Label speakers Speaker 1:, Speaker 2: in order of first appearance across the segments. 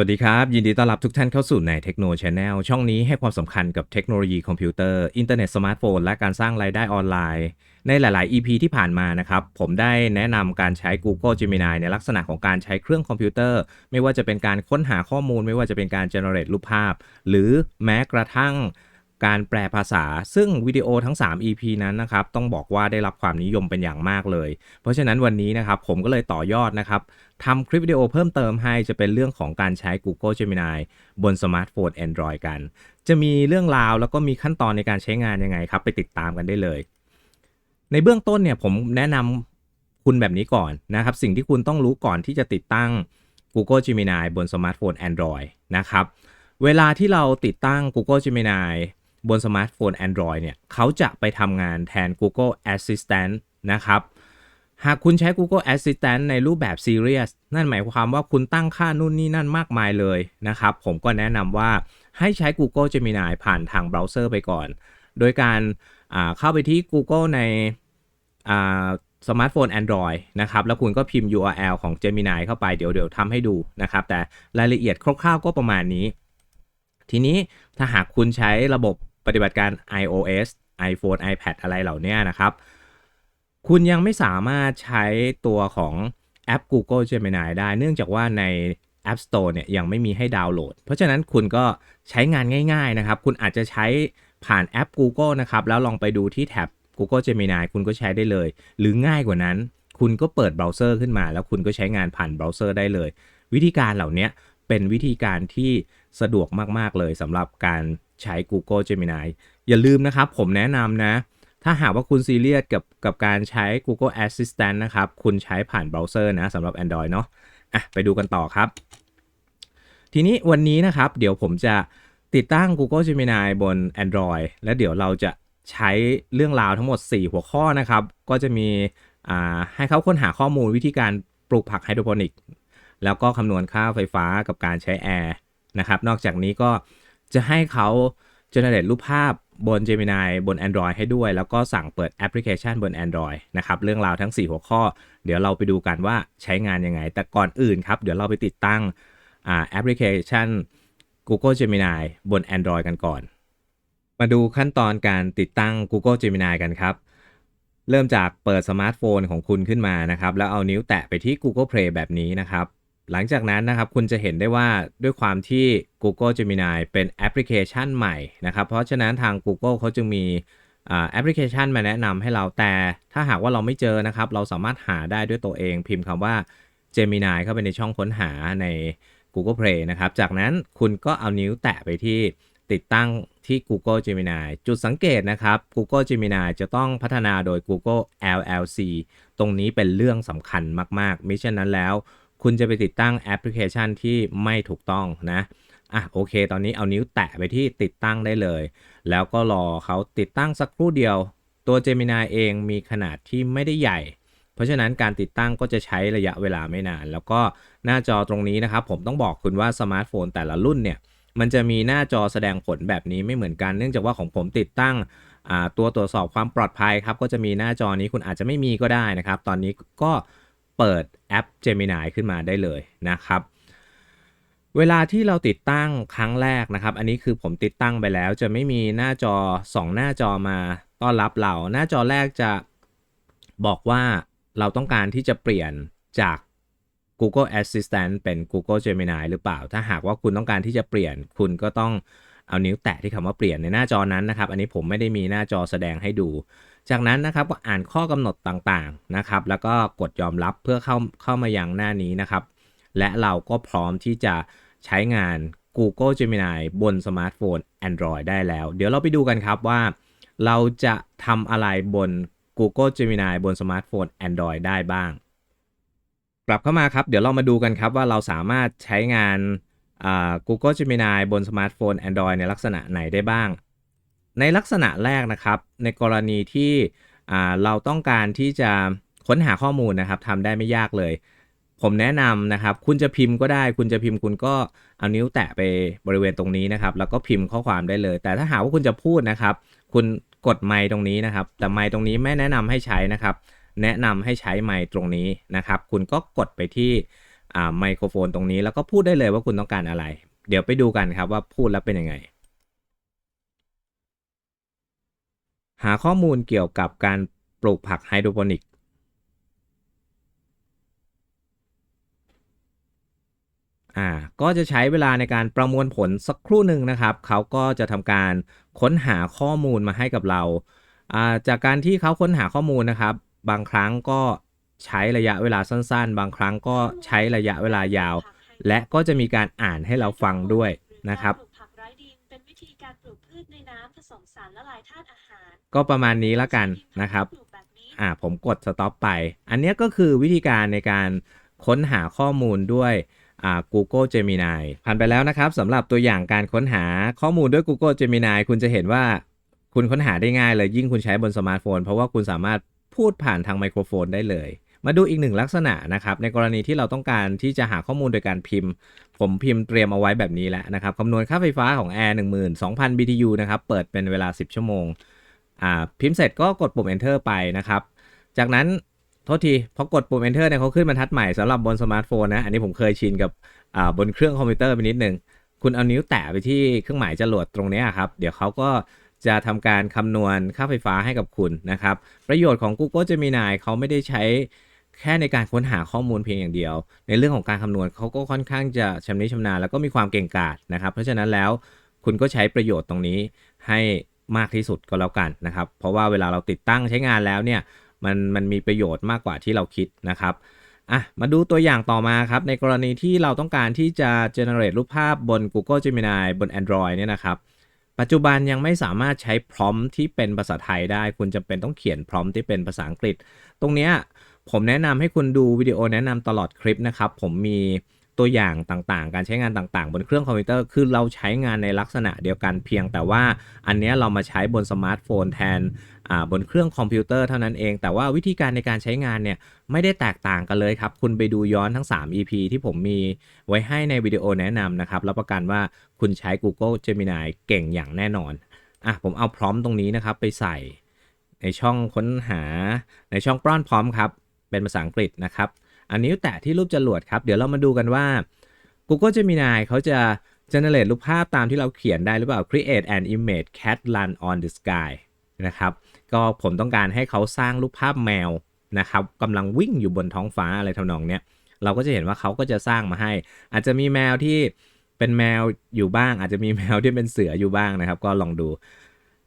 Speaker 1: สวัสดีครับ ยินดีต้อนรับทุกท่านเข้าสู่ในเทคโนโลยีแนลช่องนี้ให้ความสำคัญกับเทคโนโลยีคอมพิวเตอร์ อินเทอร์เน็ตสมาร์ทโฟน และการสร้างรายได้ออนไลน์ ในหลาย ๆ EP ที่ผ่านมานะครับ ผมได้แนะนำการใช้ Google Gemini ในลักษณะของการใช้เครื่องคอมพิวเตอร์ ไม่ว่าจะเป็นการค้นหาข้อมูล ไม่ว่าจะเป็นการ generate รูปภาพ หรือแม้กระทั่ง การแปลภาษา ซึ่งวิดีโอทั้ง 3 EP นั้นนะครับต้องบอกว่าได้รับความนิยมเป็นอย่างมากเลย เพราะฉะนั้นวันนี้นะครับผมก็เลยต่อยอดนะครับทำคลิปวิดีโอเพิ่มเติมให้จะเป็นเรื่องของการใช้ Google Gemini บนสมาร์ทโฟน Android กัน จะมีเรื่องราวแล้วก็มีขั้นตอนในการใช้งานยังไงครับ ไปติดตามกันได้เลย ในเบื้องต้นเนี่ยผมแนะนำคุณแบบนี้ก่อนนะครับ สิ่งที่คุณต้องรู้ก่อนที่จะติดตั้ง Google Gemini บนสมาร์ทโฟน Android นะครับเวลาที่เราติดตั้ง Google Gemini บนสมาร์ทโฟน Android เนี่ยเขาจะไปทำงานแทน Google Assistant นะครับ หากคุณใช้ Google Assistant ในรูปแบบ Serious นั่นหมายความว่าคุณตั้งค่านู่นนี่นั่นมากมายเลยนะครับ ผมก็แนะนำว่าให้ใช้ Google Gemini ผ่านทางเบราว์เซอร์ไปก่อน โดยการเข้าไปที่ Google ในสมาร์ทโฟน Android นะครับ แล้วคุณก็พิมพ์ URL ของ Gemini เข้าไป เดี๋ยวเดี๋ยวทำให้ดูนะครับ แต่รายละเอียดคร่าวๆก็ประมาณนี้ ทีนี้ถ้าหากคุณใช้ระบบ ปฏิบัติการ iOS iPhone iPad อะไรเหล่านี้นะครับ คุณยังไม่สามารถใช้ตัวของแอป Google Gemini ได้ เนื่องจากว่าใน App Store เนี่ยยังไม่มีให้ดาวน์โหลด เพราะฉะนั้นคุณก็ใช้งานง่ายๆนะครับ คุณอาจจะใช้ผ่านแอป Google นะครับ แล้วลองไปดูที่แท็บ Google Gemini คุณก็ใช้ได้เลย หรือง่ายกว่านั้น คุณก็เปิดเบราว์เซอร์ขึ้นมา แล้วคุณก็ใช้งานผ่านเบราว์เซอร์ได้เลย วิธีการเหล่านี้เป็นวิธีการที่สะดวกมากๆเลยสำหรับการ ใช้ Google Gemini อย่าลืมนะครับ ผมแนะนำนะ ถ้าหากว่าคุณซีเรียสกับกับการใช้ Google Assistant นะครับ คุณใช้ผ่านเบราว์เซอร์นะสำหรับ Android เนาะอะไปดูกันต่อครับ ทีนี้วันนี้นะครับ เดี๋ยวผมจะติดตั้ง Google Gemini บน Android และเดี๋ยวเราจะใช้เรื่องราวทั้งหมด 4 หัวข้อนะครับ ก็จะมีให้เขาค้นหาข้อมูลวิธีการปลูกผักไฮโดรโปนิก แล้วก็คำนวณค่าไฟฟ้ากับการใช้แอร์นะครับ นอกจากนี้ก็ จะให้เขา generate รูปภาพบน Gemini บน Android ให้ด้วย แล้วก็สั่งเปิดแอปพลิเคชันบน Android นะครับเรื่องราวทั้ง 4 หัวข้อ เดี๋ยวเราไปดูกันว่าใช้งานยังไง แต่ก่อนอื่นครับ เดี๋ยวเราไปติดตั้งแอปพลิเคชัน Google Gemini บน Android กันก่อน มาดูขั้นตอนการติดตั้ง Google Gemini กันครับ เริ่มจากเปิดสมาร์ทโฟนของคุณขึ้นมานะครับ แล้วเอานิ้วแตะไปที่ Google Play แบบนี้นะครับ หลังจากนั้นนะครับคุณจะเห็นได้ว่าด้วยความที่ Google Gemini เป็นแอปพลิเคชันใหม่นะครับ เพราะฉะนั้นทาง Google เขาจึงมีแอปพลิเคชันมาแนะนำให้เราแต่ถ้าหากว่าเราไม่เจอนะครับ เราสามารถหาได้ด้วยตัวเองพิมพ์คำว่า Gemini เข้าไปในช่องค้นหาใน Google Play นะครับ จากนั้นคุณก็เอานิ้วแตะไปที่ติดตั้งที่ Google Gemini จุดสังเกตนะครับ Google Gemini จะต้องพัฒนาโดย Google LLC ตรงนี้เป็นเรื่องสำคัญมาก ๆ มิฉะนั้นแล้ว คุณจะไปติดตั้งแอปพลิเคชันที่ไม่ถูกต้องนะอะโอเค ตอนนี้เอานิ้วแตะไปที่ติดตั้งได้เลย แล้วก็รอเขาติดตั้งสักครู่เดียว ตัว Gemini เองมีขนาดที่ไม่ได้ใหญ่ เพราะฉะนั้นการติดตั้งก็จะใช้ระยะเวลาไม่นาน แล้วก็หน้าจอตรงนี้นะครับ ผมต้องบอกคุณว่าสมาร์ทโฟนแต่ละรุ่นเนี่ยมันจะมีหน้าจอแสดงผลแบบนี้ไม่เหมือนกัน เนื่องจากว่าของผมติดตั้งตัวตรวจสอบความปลอดภัยครับก็จะมีหน้าจอนี้คุณอาจจะไม่มีก็ได้นะครับ ตอนนี้ก็ เปิดแอป Gemini ขึ้นมาได้เลยนะครับ เวลาที่เราติดตั้งครั้งแรกนะครับ อันนี้คือผมติดตั้งไปแล้ว จะไม่มีหน้าจอ 2 หน้าจอมาต้อนรับเรา หน้าจอแรกจะบอกว่าเราต้องการที่จะเปลี่ยนจาก Google Assistant เป็น Google Gemini หรือเปล่า ถ้าหากว่าคุณต้องการที่จะเปลี่ยน คุณก็ต้องเอานิ้วแตะที่คำว่าเปลี่ยนในหน้าจอนั้นนะครับ อันนี้ผมไม่ได้มีหน้าจอแสดงให้ดู จากนั้นนะครับก็อ่านข้อกำหนดต่างๆนะครับ แล้วก็กดยอมรับเพื่อเข้าเข้ามายังหน้านี้นะครับ และเราก็พร้อมที่จะใช้งาน Google Gemini บนสมาร์ทโฟน Android ได้แล้ว เดี๋ยวเราไปดูกันครับว่า เราจะทำอะไรบน Google Gemini บนสมาร์ทโฟน Android ได้บ้าง กลับเข้ามาครับ เดี๋ยวเรามาดูกันครับว่าเราสามารถใช้งาน Google Gemini บนสมาร์ทโฟน Android ในลักษณะไหนได้บ้าง ในลักษณะแรกนะครับ ในกรณีที่เราต้องการที่จะค้นหาข้อมูลนะครับทำได้ไม่ยากเลย ผมแนะนำนะครับ คุณจะพิมพ์ก็ได้ คุณจะพิมพ์คุณก็เอานิ้วแตะไปบริเวณตรงนี้นะครับ แล้วก็พิมพ์ข้อความได้เลย แต่ถ้าหากว่าคุณจะพูดนะครับ คุณกดไมค์ตรงนี้นะครับ แต่ไมค์ตรงนี้ไม่แนะนำให้ใช้นะครับ แนะนำให้ใช้ไมค์ตรงนี้นะครับ คุณก็กดไปที่ไมโครโฟนตรงนี้ แล้วก็พูดได้เลยว่าคุณต้องการอะไร เดี๋ยวไปดูกันครับว่าพูดแล้วเป็นยังไง หาข้อมูลเกี่ยวกับการปลูกผักไฮโดรโปนิก อ่า ก็จะใช้เวลาในการประมวลผลสักครู่หนึ่งนะครับ เขาก็จะทำการค้นหาข้อมูลมาให้กับเรา อ่า จากการที่เขาค้นหาข้อมูลนะครับ บางครั้งก็ใช้ระยะเวลาสั้น ๆ บางครั้งก็ใช้ระยะเวลายาว และก็จะมีการอ่านให้เราฟังด้วยนะครับ
Speaker 2: ลูกพืชในน้ำผสมสารละลายธาตุอาหาร
Speaker 1: ก็ประมาณนี้ละกันนะครับ
Speaker 2: ปลูกแบบนี้
Speaker 1: อ่าผมกด stop ไป อันเนี้ยก็คือวิธีการในการค้นหาข้อมูลด้วยอ่า Google Gemini ผ่านไปแล้วนะครับสำหรับตัวอย่างการค้นหาข้อมูลด้วย Google Gemini คุณจะเห็นว่าคุณค้นหาได้ง่ายเลยยิ่งคุณใช้บนสมาร์ทโฟน เพราะว่าคุณสามารถพูดผ่านทางไมโครโฟนได้เลย มาดูอีกหนึ่งลักษณะนะครับในกรณีที่เราต้องการที่จะหาข้อมูลโดยการพิมพ์ ผมพิมพ์เตรียมเอาไว้แบบนี้แล้วนะครับคำนวณค่าไฟฟ้าของ Air 12,000 BTU นะครับเปิดเป็นเวลา 10 ชั่วโมงอ่าพิมพ์เสร็จก็กดปุ่ม enter ไปนะครับ จากนั้นโทษทีพอกดปุ่ม enter เนี่ยเขาขึ้นบรรทัดใหม่สำหรับบนสมาร์ทโฟนนะอันนี้ผมเคยชินกับอ่าบนเครื่องคอมพิวเตอร์ไปนิดนึงคุณเอานิ้วแตะไปที่เครื่องหมายจรวดตรงนี้ครับเดี๋ยวเขาก็จะทำการคำนวณค่าไฟฟ้าให้กับคุณนะครับ ประโยชน์ของ Google Gemini เขาไม่ได้ใช้ แค่ในการค้นหาข้อมูลเพียงอย่างเดียว ในเรื่องของการคำนวณเขาก็ค่อนข้างจะชำนิชำนาญแล้วก็มีความเก่งกาจนะครับ เพราะฉะนั้นแล้วคุณก็ใช้ประโยชน์ตรงนี้ให้มากที่สุดก็แล้วกันนะครับ เพราะว่าเวลาเราติดตั้งใช้งานแล้วเนี่ยมันมันมีประโยชน์มากกว่าที่เราคิดนะครับอะมาดูตัวอย่างต่อมาครับ ในกรณีที่เราต้องการที่จะ generate รูปภาพบน Google Gemini บน Android เนี่ยนะครับ ปัจจุบันยังไม่สามารถใช้พร้อมที่เป็นภาษาไทยได้ คุณจำเป็นต้องเขียนพร้อมที่เป็นภาษาอังกฤษ ตรงเนี้ย ผมแนะนำให้คุณดูวิดีโอแนะนำตลอดคลิปนะครับ ผมมีตัวอย่างต่างๆ การใช้งานต่างๆ บนเครื่องคอมพิวเตอร์ คือเราใช้งานในลักษณะเดียวกันเพียงแต่ว่าอันนี้เรามาใช้บนสมาร์ทโฟนแทนบนเครื่องคอมพิวเตอร์เท่านั้นเอง แต่ว่าวิธีการในการใช้งานเนี่ยไม่ได้แตกต่างกันเลยครับ คุณไปดูย้อนทั้ง 3 EP ที่ผมมีไว้ให้ในวิดีโอแนะนำนะครับ รับประกันว่าคุณใช้ Google Gemini เก่งอย่างแน่นอน อะผมเอาพร้อมตรงนี้นะครับไปใส่ในช่องค้นหาในช่องป้อนพร้อมครับ เป็นภาษาอังกฤษนะครับ อันนี้แตะที่รูปจรวดครับ เดี๋ยวเรามาดูกันว่า Google Gemini เขาจะ generate รูปภาพตามที่เราเขียนได้หรือเปล่า create an image cat run on the sky นะครับ ก็ผมต้องการให้เขาสร้างรูปภาพแมวนะครับกำลังวิ่งอยู่บนท้องฟ้าอะไรทำนองเนี้ย เราก็จะเห็นว่าเขาก็จะสร้างมาให้ อาจจะมีแมวที่เป็นแมวอยู่บ้าง อาจจะมีแมวที่เป็นเสืออยู่บ้างนะครับ ก็ลองดู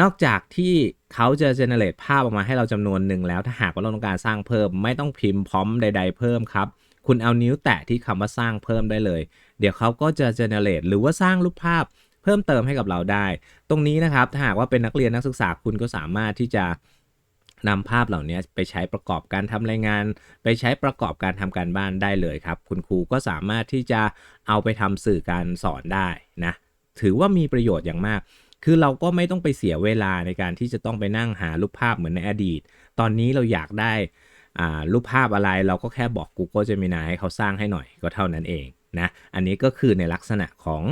Speaker 1: นอกจากที่เขาจะ generate ภาพออกมาให้เราจำนวนหนึ่งแล้วถ้าหากว่าเราต้องการสร้างเพิ่ม ไม่ต้องพิมพ์พร้อมใด ๆ เพิ่มครับ คุณเอานิ้วแตะที่คำว่าสร้างเพิ่มได้เลย เดี๋ยวเขาก็จะ generate หรือว่าสร้างรูปภาพเพิ่มเติมให้กับเราได้ ตรงนี้นะครับถ้าหากว่าเป็นนักเรียนนักศึกษาคุณก็สามารถที่จะนำภาพเหล่านี้ไปใช้ประกอบการทำรายงาน ไปใช้ประกอบการทำการบ้านได้เลยครับ คุณครูก็สามารถที่จะเอาไปทำสื่อการสอนได้นะถือว่ามีประโยชน์อย่างมาก คือเราก็ไม่ต้องไปเสียเวลาในการที่จะต้องไปนั่งหารูปภาพเหมือนในอดีต ตอนนี้เราอยากได้รูปภาพอะไรเราก็แค่บอก Google Gemini ให้เขาสร้างให้หน่อยก็เท่านั้นเองนะอันนี้ก็คือในลักษณะของ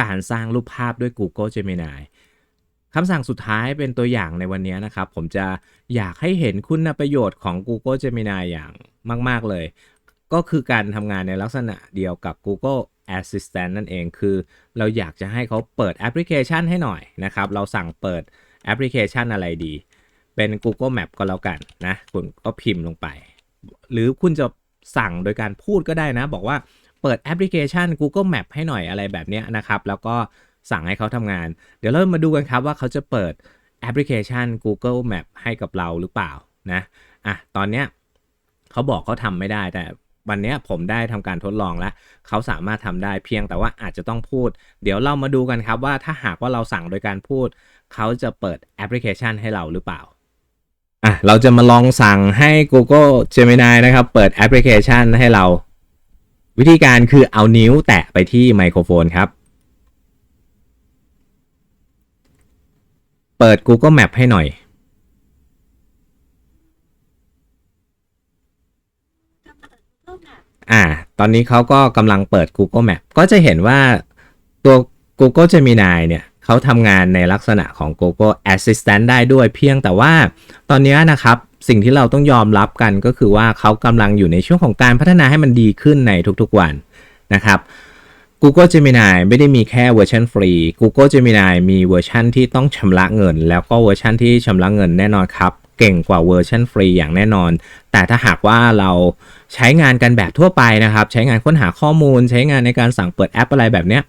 Speaker 1: การสร้างรูปภาพด้วย Google Gemini คำสั่งสุดท้ายเป็นตัวอย่างในวันนี้นะครับ ผมจะอยากให้เห็นคุณประโยชน์ของ Google Gemini อย่างมาก ๆ เลย ก็คือการทำงานในลักษณะเดียวกับ Google Assistant นั่นเองคือ เราอยากจะให้เขาเปิดแอปพลิเคชันให้หน่อยนะครับ เราสั่งเปิดแอปพลิเคชันอะไรดี เป็น Google Map ก็แล้วกันนะคุณก็พิมพ์ลงไป หรือคุณจะสั่งโดยการพูดก็ได้นะ บอกว่าเปิดแอปพลิเคชัน Google Map ให้หน่อยอะไรแบบนี้นะครับ แล้วก็สั่งให้เขาทำงาน เดี๋ยวเรามาดูกันครับว่าเขาจะเปิดแอปพลิเคชัน Google Map ให้กับเราหรือเปล่านะอะตอนเนี้ยเขาบอกเขาทำไม่ได้แต่ วันนี้ผมได้ทำการทดลองแล้ว เขาสามารถทำได้เพียงแต่ว่าอาจจะต้องพูด เดี๋ยวเรามาดูกันครับว่าถ้าหากว่าเราสั่งโดยการพูด เขาจะเปิดแอปพลิเคชันให้เราหรือเปล่าอะเราจะมาลองสั่งให้ Google Gemini นะครับ เปิดแอปพลิเคชันให้เรา วิธีการคือเอานิ้วแตะไปที่ไมโครโฟนครับ เปิด Google Map ให้หน่อย
Speaker 2: กำเนิด Google Map
Speaker 1: อ่า ตอนนี้เขาก็กำลังเปิด Google Map ก็จะเห็นว่าตัว Google Gemini เนี่ยเขาทำงานในลักษณะของ Google Assistant ได้ด้วยเพียงแต่ว่าตอนนี้นะครับ สิ่งที่เราต้องยอมรับกันก็คือว่าเขากำลังอยู่ในช่วงของการพัฒนาให้มันดีขึ้นในทุกๆวันนะครับ Google Gemini ไม่ได้มีแค่เวอร์ชันฟรี Google Gemini มีเวอร์ชันที่ต้องชำระเงิน แล้วก็เวอร์ชันที่ชำระเงินแน่นอนครับ เก่งกว่าเวอร์ชันฟรีอย่างแน่นอน แต่ถ้าหากว่าเรา ใช้งานกันแบบทั่วไปนะครับ ใช้งานค้นหาข้อมูล ใช้งานในการสั่งเปิดแอปอะไรแบบเนี้ย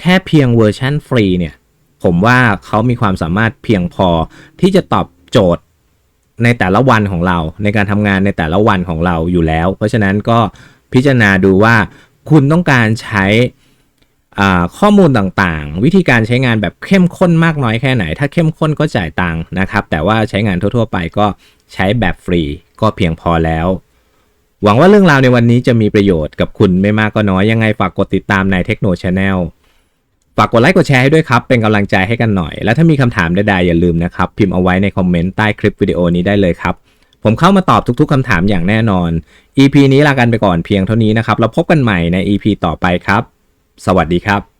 Speaker 1: แค่เพียงเวอร์ชันฟรีเนี่ย ผมว่าเขามีความสามารถเพียงพอที่จะตอบโจทย์ในแต่ละวันของเรา ในการทำงานในแต่ละวันของเราอยู่แล้ว เพราะฉะนั้นก็พิจารณาดูว่าคุณต้องการใช้ข้อมูลต่างๆ วิธีการใช้งานแบบเข้มข้นมากน้อยแค่ไหน ถ้าเข้มข้นก็จ่ายตังค์นะครับ แต่ว่าใช้งานทั่ว ๆ ไปก็ใช้แบบฟรีก็เพียงพอแล้ว หวังว่าเรื่องราวในวันนี้จะมีประโยชน์กับคุณไม่มากก็น้อยยังไงฝากกดติดตามในเทคโนชาแนลฝากกดไลค์กดแชร์ให้ด้วยครับ เป็นกำลังใจให้กันหน่อย แล้วถ้ามีคำถามใดๆอย่าลืมนะครับ พิมพ์เอาไว้ในคอมเมนต์ใต้คลิปวิดีโอนี้ได้เลยครับ ผมเข้ามาตอบทุกๆคำถามอย่างแน่นอน EP นี้ลากันไปก่อนเพียงเท่านี้นะครับ แล้วพบกันใหม่ใน EP ต่อไปครับ สวัสดีครับ